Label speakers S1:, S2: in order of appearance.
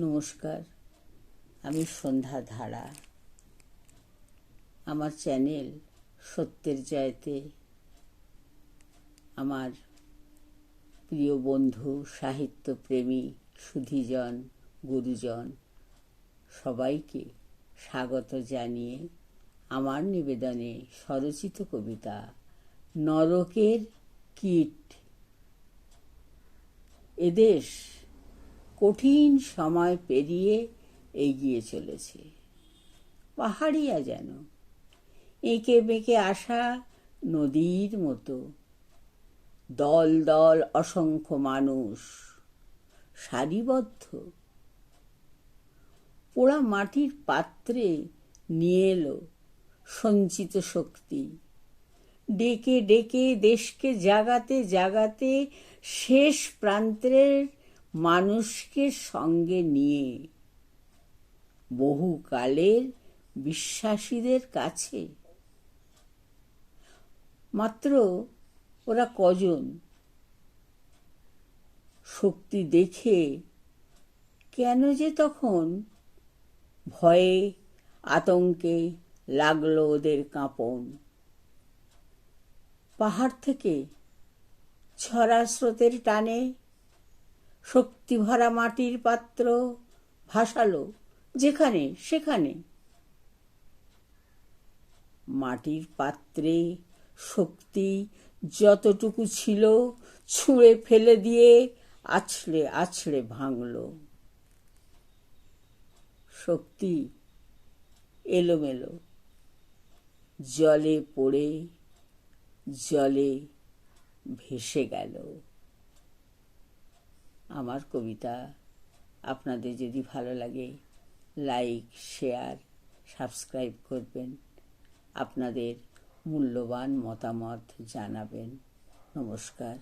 S1: নমস্কার, আমি সন্ধ্যা ধারা। আমার চ্যানেল সত্যের জয়তে আমার প্রিয় বন্ধু, সাহিত্যপ্রেমী, সুধীজন, গুরুজন, সবাইকে স্বাগত জানিয়ে আমার নিবেদনে স্বরচিত কবিতা নরকের কীট। এদেশ কঠিন সময় পেরিয়ে এগিয়ে চলেছে। পাহাড়িয়া যেন। এঁকে বেঁকে আসা নদীর মতো। দল দল অসংখ্য মানুষ। সারিবদ্ধ। পোড়া মাটির পাত্রে নিয়ে এলো সঞ্চিত শক্তি। ডেকে ডেকে দেশকে জাগাতে জাগাতে শেষ প্রান্তের মানুষকে সঙ্গে নিয়ে বহুকালের বিশ্বাসীদের কাছে। মাত্র ওরা কজন? শক্তি দেখে কেন যে তখন ভয়ে আতঙ্কে লাগল ওদের কাঁপন। পাহাড় থেকে ছড়া স্রোতের টানে শক্তি ভরা মাটির পাত্র ভাসালো যেখানে সেখানে। মাটির পাত্রে শক্তি যতটুকু ছিল ছুঁড়ে ফেলে দিয়ে আছড়ে আছড়ে ভাঙল। শক্তি এলোমেলো। জলে পড়ে, জলে ভেসে গেল। আমার কবিতা আপনাদের যদি ভালো লাগে লাইক শেয়ার সাবস্ক্রাইব করবেন। আপনাদের মূল্যবান মতামত জানাবেন। নমস্কার।